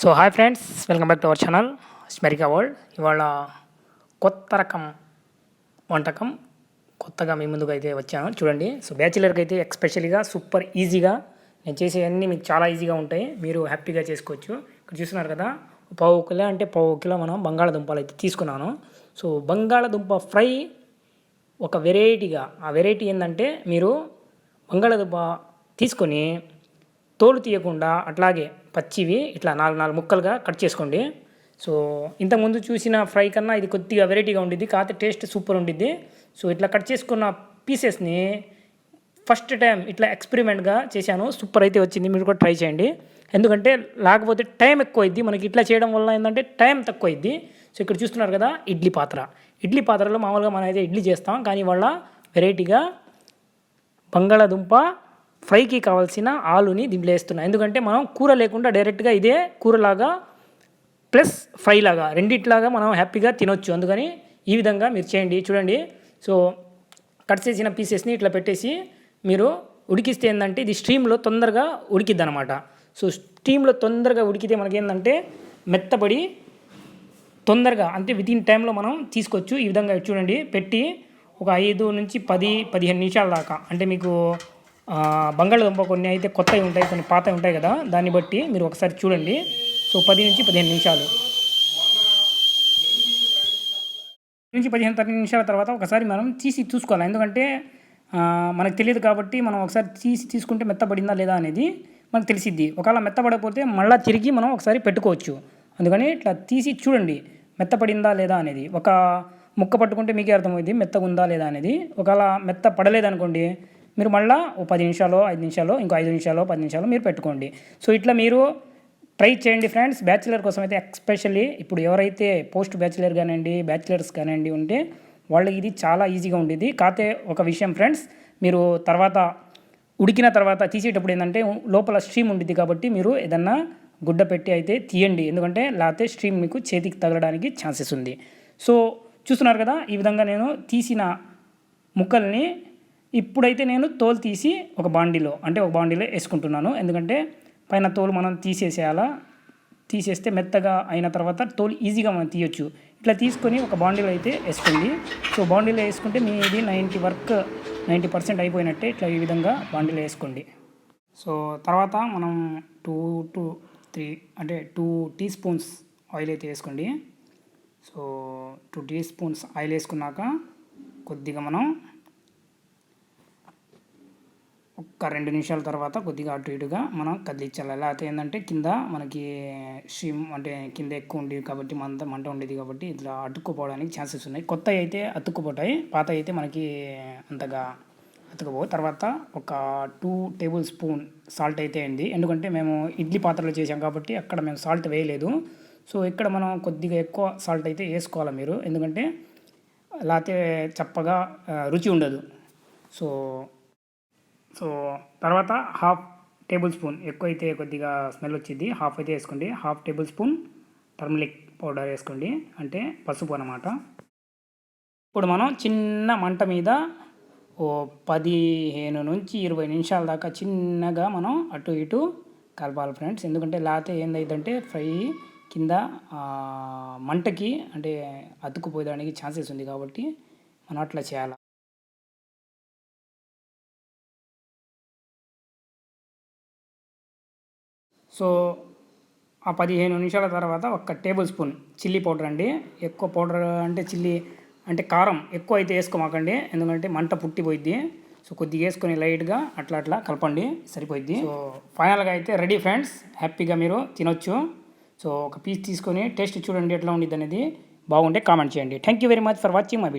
So hi friends welcome back to our channel స్మెరికా world ఇవాళ కొత్త రకం వంటకం కొత్తగా మీ ముందుకు అయితే వచ్చాను. చూడండి సో బ్యాచిలర్కి అయితే ఎక్స్పెషల్గా సూపర్ ఈజీగా నేను చేసేవన్నీ మీకు చాలా ఈజీగా ఉంటాయి. మీరు హ్యాపీగా చేసుకోవచ్చు. ఇక్కడ చూస్తున్నారు కదా పావు కిలో అంటే పావు కిలో మనం బంగాళదుంపలు అయితే తీసుకున్నాను. సో బంగాళదుంప ఫ్రై ఒక వెరైటీగా ఆ వెరైటీ ఏంటంటే మీరు బంగాళదుంప తీసుకొని తోలు తీయకుండా అట్లాగే పచ్చివి ఇట్లా నాలుగు నాలుగు ముక్కలుగా కట్ చేసుకోండి. సో ఇంతకుముందు చూసిన ఫ్రై కన్నా ఇది కొద్దిగా వెరైటీగా ఉండిద్ది కాకపోతే టేస్ట్ సూపర్ ఉండిద్ది. సో ఇట్లా కట్ చేసుకున్న పీసెస్ని ఫస్ట్ టైం ఇట్లా ఎక్స్పెరిమెంట్గా చేశాను. సూపర్ అయితే వచ్చింది మీరు కూడా ట్రై చేయండి. ఎందుకంటే లేకపోతే టైం ఎక్కువ అయింది మనకి ఇట్లా చేయడం వల్ల ఏంటంటే టైం తక్కువ అయింది సో ఇక్కడ చూస్తున్నారు కదా ఇడ్లీ పాత్ర. ఇడ్లీ పాత్రలో మామూలుగా మనం అయితే ఇడ్లీ చేస్తాం కానీ వాళ్ళ వెరైటీగా బంగాళాదుంప ఫ్రైకి కావాల్సిన ఆలుని దీంట్లో వేస్తున్నాం ఎందుకంటే మనం కూర లేకుండా డైరెక్ట్గా ఇదే కూరలాగా ప్లస్ ఫ్రై లాగా రెండిట్లాగా మనం హ్యాపీగా తినొచ్చు. అందుకని ఈ విధంగా మీరు చేయండి. చూడండి. సో కట్ చేసిన పీసెస్ని ఇట్లా పెట్టేసి మీరు ఉడికిస్తే ఏంటంటే ఇది స్ట్రీమ్లో తొందరగా ఉడికిద్ది అనమాట సో స్టీమ్లో తొందరగా ఉడికితే మనకేంటంటే మెత్తబడి తొందరగా అంటే వితిన్ టైంలో మనం తీసుకోవచ్చు. ఈ విధంగా చూడండి. పెట్టి ఒక ఐదు నుంచి పది పదిహేను నిమిషాల దాకా. అంటే మీకు బంగాళదుంప కొన్ని అయితే కొత్తవి ఉంటాయి కొన్ని పాతవి ఉంటాయి కదా దాన్ని బట్టి మీరు ఒకసారి చూడండి. సో పది నుంచి పదిహేను నిమిషాలు. నుంచి పదిహేను పది నిమిషాల తర్వాత ఒకసారి మనం తీసి చూసుకోవాలి. ఎందుకంటే మనకు తెలియదు కాబట్టి మనం ఒకసారి తీసి తీసుకుంటే మెత్తబడిందా లేదా అనేది మనకు తెలిసిద్ది. ఒకవేళ మెత్తబడకపోతే మళ్ళీ తిరిగి మనం ఒకసారి పెట్టుకోవచ్చు. అందుకని ఇట్లా తీసి చూడండి మెత్తపడిందా లేదా అనేది. ఒక ముక్క పట్టుకుంటే మీకే అర్థమవుతుంది మెత్తగా ఉందా లేదా అనేది. ఒకవేళ మెత్త పడలేదనుకోండి మీరు మళ్ళీ ఓ పది నిమిషాలు ఐదు నిమిషాలు ఇంకో ఐదు నిమిషాలు పది నిమిషాలు మీరు పెట్టుకోండి. సో ఇట్లా మీరు ట్రై చేయండి ఫ్రెండ్స్. బ్యాచిలర్ కోసం అయితే ఎక్స్పెషల్లీ ఇప్పుడు ఎవరైతే పోస్ట్ బ్యాచిలర్ కానివ్వండి బ్యాచిలర్స్ కానివ్వండి ఉంటే వాళ్ళకి ఇది చాలా ఈజీగా ఉండేది. కాకపోతే ఒక విషయం ఫ్రెండ్స్ మీరు తర్వాత ఉడికిన తర్వాత తీసేటప్పుడు ఏంటంటే లోపల స్ట్రీమ్ ఉండిద్ది కాబట్టి మీరు ఏదన్నా గుడ్డ పెట్టి అయితే తీయండి. ఎందుకంటే లేకపోతే స్ట్రీమ్ మీకు చేతికి తగలడానికి ఛాన్సెస్ ఉంది. సో చూస్తున్నారు కదా ఈ విధంగా నేను తీసిన ముక్కల్ని ఇప్పుడైతే నేను తోలు తీసి ఒక బాండీలో అంటే ఒక బాండీలో వేసుకుంటున్నాను. ఎందుకంటే పైన తోలు మనం తీసేసేయాలా? తీసేస్తే మెత్తగా అయిన తర్వాత తోలు ఈజీగా మనం తీయొచ్చు. ఇట్లా తీసుకొని ఒక బాండీలో అయితే వేసుకోండి. సో బాండీలో వేసుకుంటే మీ ఇది నైంటీ వర్క్ నైంటీ పర్సెంట్ అయిపోయినట్టే ఇట్లా ఈ విధంగా బాండీలో వేసుకోండి. సో తర్వాత మనం టూ టు త్రీ అంటే టూ టీ స్పూన్స్ ఆయిల్ అయితే వేసుకోండి. So two teaspoons oil వేసుకున్నాక కొద్దిగా మనం ఒక్క రెండు నిమిషాల తర్వాత కొద్దిగా అటు ఇటుగా మనం కదిలించాలి. లేకపోతే ఏంటంటే కింద మనకి స్ట్రీమ్ అంటే కింద ఎక్కువ ఉండేది కాబట్టి మంట మంట ఉండేది కాబట్టి ఇట్లా అతుక్కుపోవడానికి ఛాన్సెస్ ఉన్నాయి. కొత్త అయితే అతుక్కుపోతాయి పాత అయితే మనకి అంతగా అతుక్కుపోవు. తర్వాత ఒక టూ టేబుల్ స్పూన్ సాల్ట్ అయితే అయింది. ఎందుకంటే మేము ఇడ్లీ పాత్రలో చేసాం కాబట్టి అక్కడ మేము సాల్ట్ వేయలేదు. సో ఇక్కడ మనం కొద్దిగా ఎక్కువ సాల్ట్ అయితే వేసుకోవాలి మీరు. ఎందుకంటే లేకపోతే చప్పగా రుచి ఉండదు. సో సో తర్వాత హాఫ్ టేబుల్ స్పూన్ ఎక్కువ అయితే కొద్దిగా స్మెల్ వచ్చింది హాఫ్ అయితే వేసుకోండి. Half tablespoon turmeric powder వేసుకోండి. అంటే పసుపు అనమాట ఇప్పుడు మనం చిన్న మంట మీద ఓ పదిహేను నుంచి ఇరవై నిమిషాల దాకా చిన్నగా మనం అటు ఇటు కలపాలి ఫ్రెండ్స్. ఎందుకంటే లేకపోతే ఏందైందంటే ఫ్రై కింద మంటకి అంటే అతుక్కుపోయడానికి ఛాన్సెస్ ఉంది కాబట్టి మనం అట్లా చేయాలి. సో ఆ పదిహేను నిమిషాల తర్వాత ఒక టేబుల్ స్పూన్ చిల్లీ పౌడర్ అండి. ఎక్కువ పౌడర్ అంటే చిల్లీ అంటే కారం ఎక్కువ అయితే వేసుకోమాకండి. ఎందుకంటే మంట పుట్టిపోయిద్ది సో కొద్దిగా వేసుకొని లైట్గా అట్లా అట్లా కలపండి. సరిపోయిద్ది. సో ఫైనల్గా అయితే రెడీ ఫ్రెండ్స్ హ్యాపీగా మీరు తినొచ్చు. సో ఒక పీస్ తీసుకొని టేస్ట్ చూడండి ఎట్లా ఉండిద్ది అనేది బాగుంటే కామెంట్ చేయండి. Thank you very much for watching my